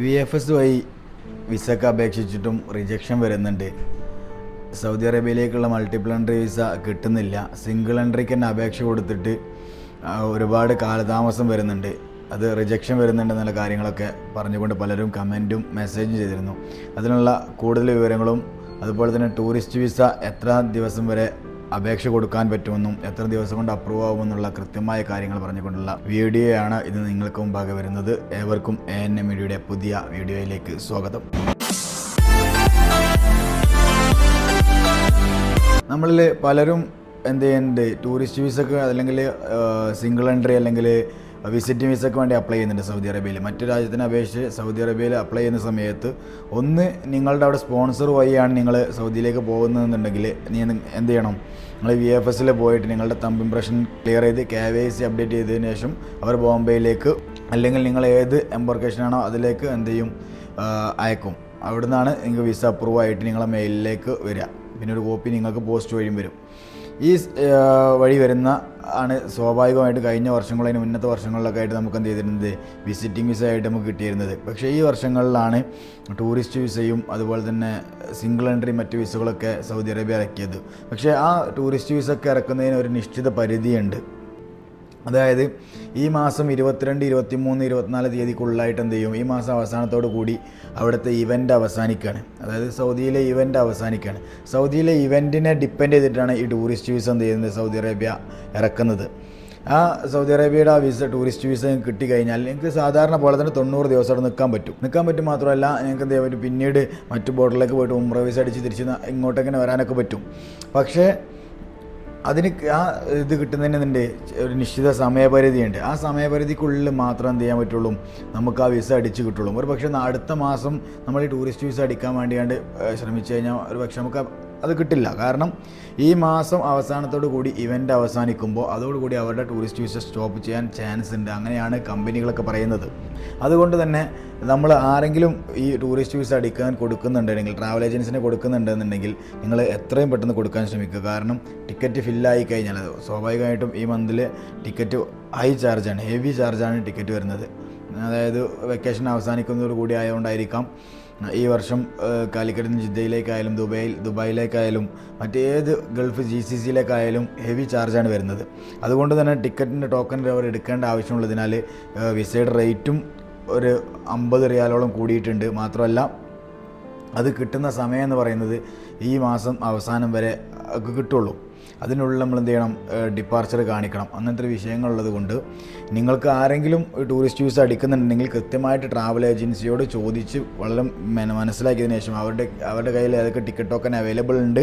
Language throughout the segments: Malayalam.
വി എഫ് എസ് വഴി വിസക്ക് അപേക്ഷിച്ചിട്ടും റിജക്ഷൻ വരുന്നുണ്ട്. സൗദി അറേബ്യയിലേക്കുള്ള മൾട്ടിപ്പിൾ എൻട്രി വിസ കിട്ടുന്നില്ല. സിംഗിൾ എൻട്രിക്ക് തന്നെ അപേക്ഷ കൊടുത്തിട്ട് ഒരുപാട് കാലതാമസം വരുന്നുണ്ട്. അത് റിജക്ഷൻ വരുന്നുണ്ടെന്നുള്ള കാര്യങ്ങളൊക്കെ പറഞ്ഞുകൊണ്ട് പലരും കമന്റും മെസ്സേജും ചെയ്തിരുന്നു. അതിനുള്ള കൂടുതൽ വിവരങ്ങളും അതുപോലെ തന്നെ ടൂറിസ്റ്റ് വിസ എത്ര ദിവസം വരെ അപേക്ഷ കൊടുക്കാൻ പറ്റുമെന്നും എത്ര ദിവസം കൊണ്ട് അപ്രൂവ് ആവുമെന്നുള്ള കൃത്യമായ കാര്യങ്ങൾ പറഞ്ഞുകൊണ്ടുള്ള വീഡിയോ ആണ് ഇത് നിങ്ങൾക്ക് മുമ്പാകെ വരുന്നത്. ഏവർക്കും എ എൻ എം മീഡിയയുടെ പുതിയ വീഡിയോയിലേക്ക് സ്വാഗതം. നമ്മളിൽ പലരും എന്ത് ചെയ്യുന്നുണ്ട്? ടൂറിസ്റ്റ് വിസക്ക് അല്ലെങ്കിൽ സിംഗിൾ എൻട്രി അല്ലെങ്കിൽ വിസിറ്റിംഗ് വിസയ്ക്ക് വേണ്ടി അപ്ലൈ ചെയ്യുന്നുണ്ട് സൗദി അറേബ്യയിൽ. മറ്റു രാജ്യത്തിനെ അപേക്ഷിച്ച് സൗദി അറേബ്യയിൽ അപ്ലൈ ചെയ്യുന്ന സമയത്ത് ഒന്ന് നിങ്ങളുടെ അവിടെ സ്പോൺസർ വഴിയാണ് നിങ്ങൾ സൗദിയിലേക്ക് പോകുന്നതെന്നുണ്ടെങ്കിൽ നീ എന്ത് ചെയ്യണം? നിങ്ങൾ വി എഫ് എസിൽ പോയിട്ട് നിങ്ങളുടെ തമ്പ് ഇംപ്രഷൻ ക്ലിയർ ചെയ്ത് കെ വൈ സി അപ്ഡേറ്റ് ചെയ്തതിന് ശേഷം അവർ ബോംബെയിലേക്ക് അല്ലെങ്കിൽ നിങ്ങൾ ഏത് എംബർക്കേഷനാണോ അതിലേക്ക് എന്ത് ചെയ്യും? അയക്കും. അവിടെ നിന്നാണ് നിങ്ങൾക്ക് വിസ അപ്രൂവ് ആയിട്ട് നിങ്ങളെ മെയിലിലേക്ക് വരിക. പിന്നെ ഒരു കോപ്പി നിങ്ങൾക്ക് പോസ്റ്റ് വഴിയും വരും. ഈ വഴി വരുന്ന ആണ് സ്വാഭാവികമായിട്ട് കഴിഞ്ഞ വർഷങ്ങളതിന് മുന്നത്തെ വർഷങ്ങളിലൊക്കെ ആയിട്ട് നമുക്ക് എന്ത് ചെയ്തിരുന്നത്? വിസിറ്റിംഗ് വിസ ആയിട്ട് നമുക്ക് കിട്ടിയിരുന്നത്. പക്ഷേ ഈ വർഷങ്ങളിലാണ് ടൂറിസ്റ്റ് വിസയും അതുപോലെ തന്നെ സിംഗിൾ എൻട്രി മറ്റ് വിസകളൊക്കെ സൗദി അറേബ്യ ഇറക്കിയത്. പക്ഷേ ആ ടൂറിസ്റ്റ് വിസ ഒക്കെ ഇറക്കുന്നതിന് ഒരു നിശ്ചിത പരിധിയുണ്ട്. അതായത് ഈ മാസം ഇരുപത്തിരണ്ട് ഇരുപത്തിമൂന്ന് ഇരുപത്തിനാല് തീയതിക്കുള്ളിലായിട്ട് എന്ത് ചെയ്യും? ഈ മാസം അവസാനത്തോടു കൂടി അവിടുത്തെ ഇവന്റ് അവസാനിക്കുകയാണ് അതായത് സൗദിയിലെ ഇവന്റ് അവസാനിക്കുകയാണ് സൗദിയിലെ ഇവന്റിനെ ഡിപ്പെൻഡ് ചെയ്തിട്ടാണ് ഈ ടൂറിസ്റ്റ് വിസ എന്ത് ചെയ്യുന്നത്? സൗദി അറേബ്യ ഇറക്കുന്നത്. ആ സൗദി അറേബ്യയുടെ ആ വിസ ടൂറിസ്റ്റ് വിസ നിങ്ങൾക്ക് കിട്ടിക്കഴിഞ്ഞാൽ നിങ്ങൾക്ക് സാധാരണ പോലെ തന്നെ തൊണ്ണൂറ് ദിവസം അവിടെ നിൽക്കാൻ പറ്റും. നിൽക്കാൻ പറ്റും മാത്രമല്ല നിങ്ങൾക്ക് എന്ത് ചെയ്യാൻ പറ്റും? പിന്നീട് മറ്റു ബോർഡറിലേക്ക് പോയിട്ട് ഉമ്ര വിസ അടിച്ച് തിരിച്ച് ഇങ്ങോട്ടെങ്ങനെ വരാനൊക്കെ പറ്റും. പക്ഷേ അതിന് ആ ഇത് കിട്ടുന്നതിന് ഒരു നിശ്ചിത സമയപരിധിയുണ്ട്. ആ സമയപരിധിക്കുള്ളിൽ മാത്രം എന്ത് ചെയ്യാൻ പറ്റുള്ളൂ? നമുക്ക് ആ വിസ അടിച്ച് കിട്ടുള്ളൂ. ഒരു പക്ഷേ അടുത്ത മാസം നമ്മൾ ഈ ടൂറിസ്റ്റ് വിസ അടിക്കാൻ വേണ്ടിയാണ്ട് ശ്രമിച്ചു കഴിഞ്ഞാൽ ഒരു പക്ഷേ നമുക്ക് അത് കിട്ടില്ല. കാരണം ഈ മാസം അവസാനത്തോടു കൂടി ഇവന്റ് അവസാനിക്കുമ്പോൾ അതോടുകൂടി അവരുടെ ടൂറിസ്റ്റ് വിസ സ്റ്റോപ്പ് ചെയ്യാൻ ചാൻസ് ഉണ്ട്. അങ്ങനെയാണ് കമ്പനികളൊക്കെ പറയുന്നത്. അതുകൊണ്ട് തന്നെ നമ്മൾ ആരെങ്കിലും ഈ ടൂറിസ്റ്റ് വിസ അടിക്കാൻ കൊടുക്കുന്നുണ്ടെങ്കിൽ ട്രാവൽ ഏജൻസിന് കൊടുക്കുന്നുണ്ടെന്നുണ്ടെങ്കിൽ നിങ്ങൾ എത്രയും പെട്ടെന്ന് കൊടുക്കാൻ ശ്രമിക്കുക. കാരണം ടിക്കറ്റ് ഫില്ലായി കഴിഞ്ഞാൽ അത് സ്വാഭാവികമായിട്ടും ഈ മന്തിൽ ടിക്കറ്റ് ഹൈ ചാർജാണ് ഹെവി ചാർജാണ് ടിക്കറ്റ് വരുന്നത്. അതായത് വെക്കേഷൻ അവസാനിക്കുന്നതോടുകൂടി ആയതുകൊണ്ടായിരിക്കാം ഈ വർഷം കാലിക്കറ്റിൽ കാലിക്കറ്റ് നിന്ന് ജിദ്ദയിലേക്കായാലും ദുബൈയിൽ ദുബായിലേക്കായാലും മറ്റേത് ഗൾഫ് ജി സി സിയിലേക്കായാലും ഹെവി ചാർജാണ് വരുന്നത്. അതുകൊണ്ട് തന്നെ ടിക്കറ്റിന്റെ ടോക്കൺ അവർ എടുക്കേണ്ട ആവശ്യമുള്ളതിനാൽ വിസയുടെ റേറ്റും ഒരു അമ്പത് റിയാലോളം കൂടിയിട്ടുണ്ട്. മാത്രമല്ല അത് കിട്ടുന്ന സമയം എന്ന് പറയുന്നത് ഈ മാസം അവസാനം വരെ കിട്ടുള്ളൂ. അതിനുള്ളിൽ നമ്മൾ എന്ത് ചെയ്യണം ഡിപ്പാർച്ചർ കാണിക്കണം. അങ്ങനത്തെ ഒരു വിഷയങ്ങളുള്ളത് കൊണ്ട് നിങ്ങൾക്ക് ആരെങ്കിലും ടൂറിസ്റ്റ് വിസ അടിക്കുന്നുണ്ടെങ്കിൽ കൃത്യമായിട്ട് ട്രാവൽ ഏജൻസിയോട് ചോദിച്ച് വളരെ മന- മനസ്സിലാക്കിയതിന് ശേഷം അവരുടെ അവരുടെ കയ്യിൽ ഏതൊക്കെ ടിക്കറ്റ് ടോക്കൺ അവൈലബിൾ ഉണ്ട്.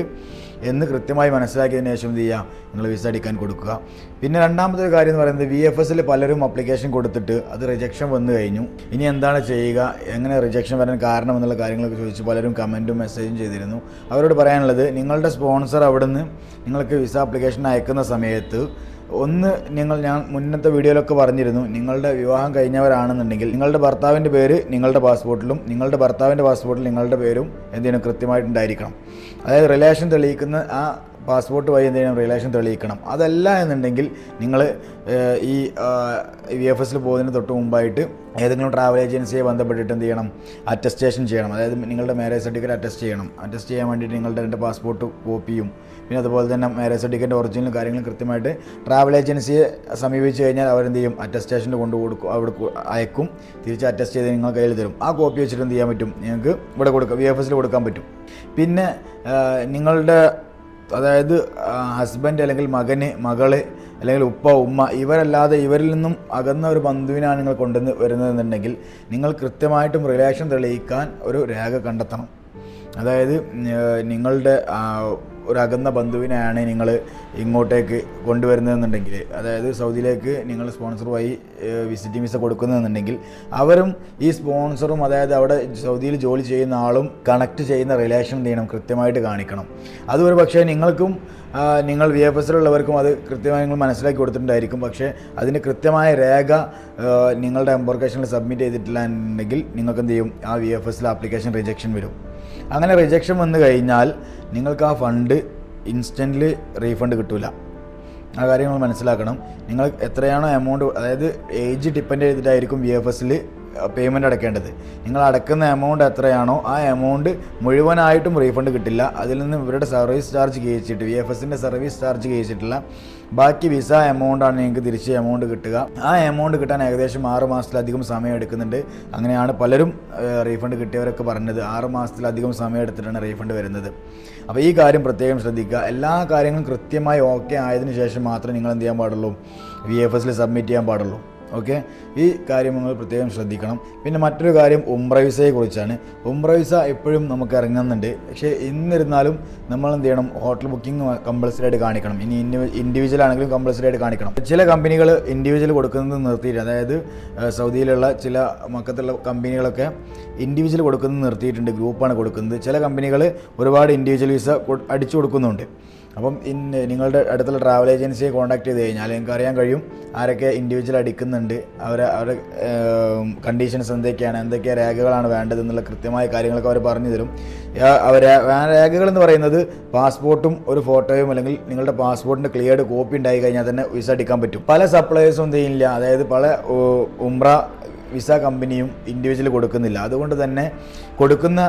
എന്ന് കൃത്യമായി മനസ്സിലാക്കിയതിന് ശേഷം എന്ത് ചെയ്യുക നിങ്ങൾ വിസ അടിക്കാൻ കൊടുക്കുക. പിന്നെ രണ്ടാമത്തെ കാര്യം എന്ന് പറയുന്നത് വി എഫ് എസിൽ പലരും അപ്ലിക്കേഷൻ കൊടുത്തിട്ട് അത് റിജക്ഷൻ വന്നു കഴിഞ്ഞു. ഇനി എന്താണ് ചെയ്യുക? എങ്ങനെ റിജക്ഷൻ വരാൻ കാരണം എന്നുള്ള കാര്യങ്ങളൊക്കെ ചോദിച്ച് പലരും കമന്റും മെസ്സേജും ചെയ്തിരുന്നു. അവരോട് പറയാനുള്ളത് നിങ്ങളുടെ സ്പോൺസർ അവിടുന്ന് നിങ്ങൾക്ക് വിസ അപ്ലിക്കേഷൻ അയക്കുന്ന സമയത്ത് ഒന്ന് നിങ്ങൾ ഞാൻ മുന്നത്തെ വീഡിയോയിലൊക്കെ പറഞ്ഞിരുന്നു നിങ്ങളുടെ വിവാഹം കഴിഞ്ഞവരാണെന്നുണ്ടെങ്കിൽ നിങ്ങളുടെ ഭർത്താവിന്റെ പേര് നിങ്ങളുടെ പാസ്പോർട്ടിലും നിങ്ങളുടെ ഭർത്താവിന്റെ പാസ്പോർട്ടിൽ നിങ്ങളുടെ പേരും എന്തെങ്കിലും കൃത്യമായിട്ടുണ്ടായിരിക്കണം. അതായത് റിലേഷൻ തെളിയിക്കുന്ന ആ പാസ്പോർട്ട് വഴി എന്തെങ്കിലും റിലേഷൻ തെളിയിക്കണം. അതല്ല എന്നുണ്ടെങ്കിൽ നിങ്ങൾ ഈ വി എഫ് എസിൽ പോകുന്നതിന് തൊട്ട് മുമ്പായിട്ട് ഏതെങ്കിലും ട്രാവൽ ഏജൻസിയെ ബന്ധപ്പെട്ടിട്ട് എന്ത് ചെയ്യണം? അറ്റസ്റ്റേഷൻ ചെയ്യണം. അതായത് നിങ്ങളുടെ മാരേജ് സർട്ടിഫിക്കറ്റ് അറ്റസ്റ്റ് ചെയ്യണം. അറ്റസ്റ്റ് ചെയ്യാൻ വേണ്ടിയിട്ട് നിങ്ങളുടെ രണ്ട് പാസ്പോർട്ട് കോപ്പിയും പിന്നെ അതുപോലെ തന്നെ മാരേജ് സർട്ടിഫിക്കറ്റ് ഒറിജിനൽ കാര്യങ്ങളും കൃത്യമായിട്ട് ട്രാവൽ ഏജൻസിയെ സമീപിച്ച് കഴിഞ്ഞാൽ അവരെന്ത് ചെയ്യും? അറ്റസ്റ്റേഷന് കൊണ്ടു കൊടുക്കും അവിടെ അയക്കും. തിരിച്ച് അറ്റസ്റ്റ് ചെയ്ത് നിങ്ങൾ കയ്യിൽ തരും. ആ കോപ്പി വെച്ചിട്ട് എന്ത് ചെയ്യാൻ പറ്റും? നിങ്ങൾക്ക് ഇവിടെ കൊടുക്കാം വി എഫ് എസിൽ കൊടുക്കാൻ പറ്റും. പിന്നെ നിങ്ങളുടെ അതായത് ഹസ്ബൻഡ് അല്ലെങ്കിൽ മകന് മകൾ അല്ലെങ്കിൽ ഉപ്പ ഉമ്മ ഇവരല്ലാതെ ഇവരിൽ നിന്നും അകന്ന ഒരു ബന്ധുവിനാണ് നിങ്ങൾ കൊണ്ടുവന്ന് വരുന്നതെന്നുണ്ടെങ്കിൽ നിങ്ങൾ കൃത്യമായിട്ടും റിലേഷൻ തെളിയിക്കാൻ ഒരു രേഖ കണ്ടെത്തണം. അതായത് നിങ്ങളുടെ ഒരു അകന്ന ബന്ധുവിനെയാണ് നിങ്ങൾ ഇങ്ങോട്ടേക്ക് കൊണ്ടുവരുന്നതെന്നുണ്ടെങ്കിൽ അതായത് സൗദിയിലേക്ക് നിങ്ങൾ സ്പോൺസർ വഴി വിസിറ്റിംഗ് വിസ കൊടുക്കുന്നതെന്നുണ്ടെങ്കിൽ അവരും ഈ സ്പോൺസറും അതായത് അവിടെ സൗദിയിൽ ജോലി ചെയ്യുന്ന ആളും കണക്ട് ചെയ്യുന്ന റിലേഷൻ ചെയ്യണം? കൃത്യമായിട്ട് കാണിക്കണം. അതൊരു പക്ഷേ നിങ്ങൾക്കും നിങ്ങൾ വി എഫ് എസിലുള്ളവർക്കും അത് കൃത്യമായി നിങ്ങൾ മനസ്സിലാക്കി കൊടുത്തിട്ടുണ്ടായിരിക്കും. പക്ഷേ അതിന് കൃത്യമായ രേഖ നിങ്ങളുടെ എംബോർക്കേഷനിൽ സബ്മിറ്റ് ചെയ്തിട്ടില്ല എന്നുണ്ടെങ്കിൽ നിങ്ങൾക്ക് എന്ത് ചെയ്യും? ആ വി എഫ് എസിലെ ആപ്ലിക്കേഷൻ റിജക്ഷൻ വരും. അങ്ങനെ റിജക്ഷൻ വന്നു കഴിഞ്ഞാൽ നിങ്ങൾക്ക് ആ ഫണ്ട് ഇൻസ്റ്റന്റ്ലി റീഫണ്ട് കിട്ടില്ല ആ കാര്യങ്ങൾ മനസ്സിലാക്കണം. നിങ്ങൾ എത്രയാണോ എമൗണ്ട് അതായത് ഏജ് ഡിപ്പെൻഡ് ചെയ്തിട്ടായിരിക്കും വി എഫ് എസിൽ പേയ്മെന്റ് അടയ്ക്കേണ്ടത്. നിങ്ങൾ അടക്കുന്ന എമൗണ്ട് എത്രയാണോ ആ എമൗണ്ട് മുഴുവനായിട്ടും റീഫണ്ട് കിട്ടില്ല. അതിൽ നിന്ന് ഇവരുടെ സർവീസ് ചാർജ് കഴിച്ചിട്ട് വി എഫ് എസിന്റെ സർവീസ് ചാർജ് കഴിച്ചിട്ടില്ല ബാക്കി വിസ എമൗണ്ടാണ് നിങ്ങൾക്ക് തിരിച്ച് എമൗണ്ട് കിട്ടുക. ആ എമൗണ്ട് കിട്ടാൻ ഏകദേശം ആറ് മാസത്തിലധികം സമയം എടുക്കുന്നുണ്ട്. അങ്ങനെയാണ് പലരും റീഫണ്ട് കിട്ടിയവരൊക്കെ പറഞ്ഞത്. ആറ് മാസത്തിലധികം സമയം എടുത്തിട്ടാണ് റീഫണ്ട് വരുന്നത്. അപ്പോൾ ഈ കാര്യം പ്രത്യേകം ശ്രദ്ധിക്കുക. എല്ലാ കാര്യങ്ങളും കൃത്യമായി ഓക്കെ ആയതിനു ശേഷം മാത്രമേ നിങ്ങൾ എന്ത് ചെയ്യാൻ പാടുള്ളൂ? വി എഫ് എസിൽ സബ്മിറ്റ് ചെയ്യാൻ പാടുള്ളൂ. ഓക്കെ? ഈ കാര്യം നിങ്ങൾ പ്രത്യേകം ശ്രദ്ധിക്കണം. പിന്നെ മറ്റൊരു കാര്യം ഉംറ വിസയെ കുറിച്ചാണ്. ഉംറ വിസ എപ്പോഴും നമുക്ക് ഇറങ്ങുന്നുണ്ട്. പക്ഷേ എന്നിരുന്നാലും നമ്മൾ എന്ത് ചെയ്യണം? ഹോട്ടൽ ബുക്കിംഗ് കമ്പൾസറി ആയിട്ട് കാണിക്കണം. ഇനി ഇൻഡിവിജ്വൽ ആണെങ്കിലും കമ്പൾസറി ആയിട്ട് കാണിക്കണം. ചില കമ്പനികൾ ഇൻഡിവിജ്വൽ കൊടുക്കുന്നത് നിർത്തിയിട്ട് അതായത് സൗദിയിലുള്ള ചില മക്കത്തുള്ള കമ്പനികളൊക്കെ ഇൻഡിവിജ്വൽ കൊടുക്കുന്നത് നിർത്തിയിട്ടുണ്ട്. ഗ്രൂപ്പാണ് കൊടുക്കുന്നത്. ചില കമ്പനികൾ ഒരുപാട് ഇൻഡിവിജ്വൽ വിസ അടിച്ചു കൊടുക്കുന്നുണ്ട്. അപ്പം ഇൻ നിങ്ങളുടെ അടുത്തുള്ള ട്രാവൽ ഏജൻസിയെ കോൺടാക്ട് ചെയ്ത് കഴിഞ്ഞാൽ നിങ്ങൾക്ക് അറിയാൻ കഴിയും ആരൊക്കെ ഇൻഡിവിജ്വൽ അടിക്കുന്നുണ്ട് അവരെ അവരുടെ കണ്ടീഷൻസ് എന്തൊക്കെയാണ് എന്തൊക്കെ രേഖകളാണ് വേണ്ടത് എന്നുള്ള കൃത്യമായ കാര്യങ്ങളൊക്കെ അവർ പറഞ്ഞു തരും. അവർ രേഖകൾ എന്ന് പറയുന്നത് പാസ്പോർട്ടും ഒരു ഫോട്ടോയും അല്ലെങ്കിൽ നിങ്ങളുടെ പാസ്പോർട്ടിന്റെ ക്ലിയർഡ് കോപ്പി ഉണ്ടായി കഴിഞ്ഞാൽ തന്നെ വിസ അടിക്കാൻ പറ്റും. പല സപ്ലയേഴ്സും എന്ത് ചെയ്യില്ല അതായത് പല ഉംറ വിസ കമ്പനിയും ഇൻഡിവിജ്വൽ കൊടുക്കുന്നില്ല. അതുകൊണ്ട് തന്നെ കൊടുക്കുന്ന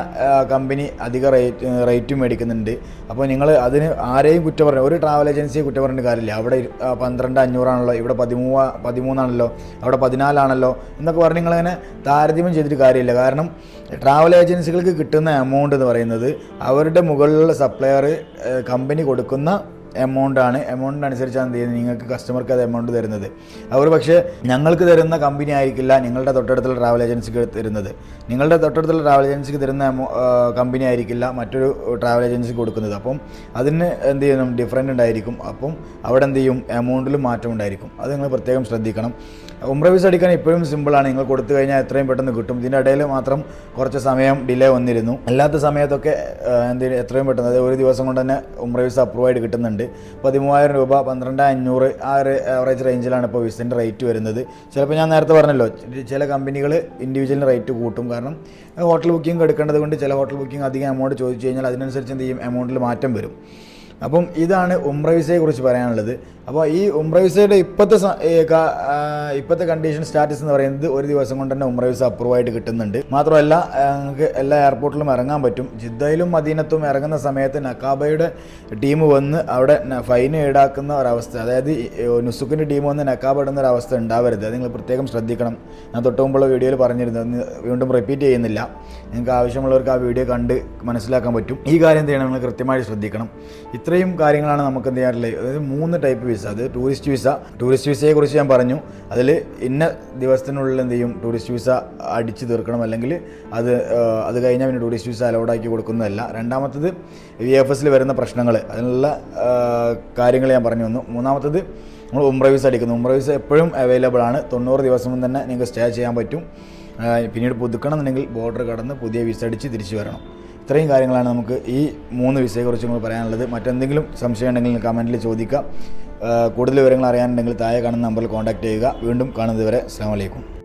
കമ്പനി അധിക റേറ്റ് റേറ്റും മേടിക്കുന്നുണ്ട്. അപ്പോൾ നിങ്ങൾ അതിന് ആരെയും കുറ്റം പറഞ്ഞു ഒരു ട്രാവൽ ഏജൻസിയെ കുറ്റം പറഞ്ഞിട്ട് കാര്യമില്ല. അവിടെ പന്ത്രണ്ട് അഞ്ഞൂറാണല്ലോ. ഇവിടെ പതിമൂവ പതിമൂന്നാണല്ലോ. അവിടെ പതിനാലാണല്ലോ. എന്നൊക്കെ പറഞ്ഞ് നിങ്ങളിങ്ങനെ താരതമ്യം ചെയ്തിട്ട് കാര്യമില്ല. കാരണം ട്രാവൽ ഏജൻസികൾക്ക് കിട്ടുന്ന എമൗണ്ട് എന്ന് പറയുന്നത് അവരുടെ മുകളിലുള്ള സപ്ലയർ കമ്പനി കൊടുക്കുന്ന എമൗണ്ട് ആണ്. എമൗണ്ടിന് അനുസരിച്ചാണ് എന്ത് നിങ്ങൾക്ക് കസ്റ്റമർക്ക് അത് എമൗണ്ട് തരുന്നത്. അവർ പക്ഷേ ഞങ്ങൾക്ക് തരുന്ന കമ്പനി ആയിരിക്കില്ല നിങ്ങളുടെ തൊട്ടടുത്തുള്ള ട്രാവൽ ഏജൻസിക്ക് തരുന്നത്. നിങ്ങളുടെ തൊട്ടടുത്തുള്ള ട്രാവൽ ഏജൻസിക്ക് തരുന്ന കമ്പനി ആയിരിക്കില്ല മറ്റൊരു ട്രാവൽ ഏജൻസിക്ക് കൊടുക്കുന്നത്. അപ്പം അതിന് എന്ത് ചെയ്യണം? ഡിഫറെന്റ് ഉണ്ടായിരിക്കും. അപ്പം അവിടെ എന്ത് ചെയ്യും? എമൗണ്ടിലും മാറ്റം ഉണ്ടായിരിക്കും. അത് നിങ്ങൾ പ്രത്യേകം ശ്രദ്ധിക്കണം. ഉംറ വിസ അടിക്കാൻ ഇപ്പോഴും സിമ്പിളാണ് നിങ്ങൾ കൊടുത്തു കഴിഞ്ഞാൽ എത്രയും പെട്ടെന്ന് കിട്ടും. ഇതിന്റെ ഇടയിൽ മാത്രം കുറച്ച് സമയം ഡിലേ വന്നിരുന്നു. അല്ലാത്ത സമയത്തൊക്കെ എന്ത് എത്രയും പെട്ടെന്ന് അതായത് ഒരു ദിവസം കൊണ്ട് തന്നെ ഉംറ അപ്രൂവായിട്ട് കിട്ടുന്നുണ്ട്. പതിമൂവായിരം രൂപ പന്ത്രണ്ട് അഞ്ഞൂറ് ആ ഒരു ആവറേജ് റേഞ്ചിലാണ് ഇപ്പോൾ വിസിന്റെ റേറ്റ് വരുന്നത്. ചിലപ്പോൾ ഞാൻ നേരത്തെ പറഞ്ഞല്ലോ ചില കമ്പനികൾ ഇൻഡിവിജ്വലിന് റേറ്റ് കൂട്ടും. കാരണം ഹോട്ടൽ ബുക്കിംഗ് എടുക്കേണ്ടത് കൊണ്ട് ചില ഹോട്ടൽ ബുക്കിംഗ് അധികം എമൗണ്ട് ചോദിച്ചു കഴിഞ്ഞാൽ അതിനനുസരിച്ച് എന്ത് ചെയ്യും? എമൗണ്ടിൽ മാറ്റം വരും. അപ്പം ഇതാണ് ഉംറ വിസയെ കുറിച്ച് പറയാനുള്ളത്. അപ്പോൾ ഈ ഉംറ വിസയുടെ ഇപ്പോഴത്തെ ഇപ്പോഴത്തെ കണ്ടീഷൻ സ്റ്റാറ്റസ് എന്ന് പറയുന്നത് ഒരു ദിവസം കൊണ്ട് തന്നെ ഉംറ വിസ അപ്രൂവ് ആയിട്ട് കിട്ടുന്നുണ്ട്. മാത്രമല്ല നിങ്ങൾക്ക് എല്ലാ എയർപോർട്ടിലും ഇറങ്ങാൻ പറ്റും. ജിദ്ദയിലും മദീനത്തും ഇറങ്ങുന്ന സമയത്ത് നക്കാബയുടെ ടീം വന്ന് അവിടെ ഫൈൻ ഈടാക്കുന്ന ഒരവസ്ഥ അതായത് നുസുക്കിന്റെ ടീം വന്ന് നക്കാബ് ഇടുന്ന ഒരു അവസ്ഥ ഉണ്ടാവരുത്. അത് നിങ്ങൾ പ്രത്യേകം ശ്രദ്ധിക്കണം. ഞാൻ തൊട്ട് മുമ്പുള്ള വീഡിയോയിൽ പറഞ്ഞിരുന്നു വീണ്ടും റിപ്പീറ്റ് ചെയ്യുന്നില്ല. നിങ്ങൾക്ക് ആവശ്യമുള്ളവർക്ക് ആ വീഡിയോ കണ്ട് മനസ്സിലാക്കാൻ പറ്റും. ഈ കാര്യം തന്നെയാണ് നിങ്ങൾ കൃത്യമായിട്ട് ശ്രദ്ധിക്കണം. ഇത്രയും കാര്യങ്ങളാണ് നമുക്ക് എന്ത് ചെയ്യാറുള്ളത് അതായത് മൂന്ന് ടൈപ്പ് വിസ അത് ടൂറിസ്റ്റ് വിസ ടൂറിസ്റ്റ് വിസയെ കുറിച്ച് ഞാൻ പറഞ്ഞു. അതിൽ ഇന്ന ദിവസത്തിനുള്ളിൽ എന്ത് ചെയ്യും? ടൂറിസ്റ്റ് വിസ അടിച്ചു തീർക്കണം. അല്ലെങ്കിൽ അത് അത് കഴിഞ്ഞാൽ പിന്നെ ടൂറിസ്റ്റ് വിസ അലോഡാക്കി കൊടുക്കുന്നതല്ല. രണ്ടാമത്തത് വി എഫ് എസിൽ വരുന്ന പ്രശ്നങ്ങൾ. അതിനുള്ള കാര്യങ്ങൾ ഞാൻ പറഞ്ഞു വന്നു. മൂന്നാമത്തത് നമ്മൾ ഉംറ വിസ അടിക്കുന്നു ഉംറ വിസ എപ്പോഴും അവൈലബിൾ ആണ്. തൊണ്ണൂറ് ദിവസം തന്നെ നിങ്ങൾക്ക് സ്റ്റേ ചെയ്യാൻ പറ്റും. പിന്നീട് പുതുക്കണം എന്നുണ്ടെങ്കിൽ ബോർഡർ കടന്ന് പുതിയ വിസ അടിച്ച് തിരിച്ചു വരണം. ഇത്രയും കാര്യങ്ങളാണ് നമുക്ക് ഈ മൂന്ന് വിസയെക്കുറിച്ച് നിങ്ങൾ പറയാനുള്ളത്. മറ്റെന്തെങ്കിലും സംശയം ഉണ്ടെങ്കിൽ കമന്റിൽ ചോദിക്കാം. കൂടുതൽ വിവരങ്ങൾ അറിയാനുണ്ടെങ്കിൽ താഴെ കാണുന്ന നമ്പറിൽ കോൺടാക്ട് ചെയ്യുക. വീണ്ടും കാണുന്നതുവരെ അസ്സാം വലൈക്കും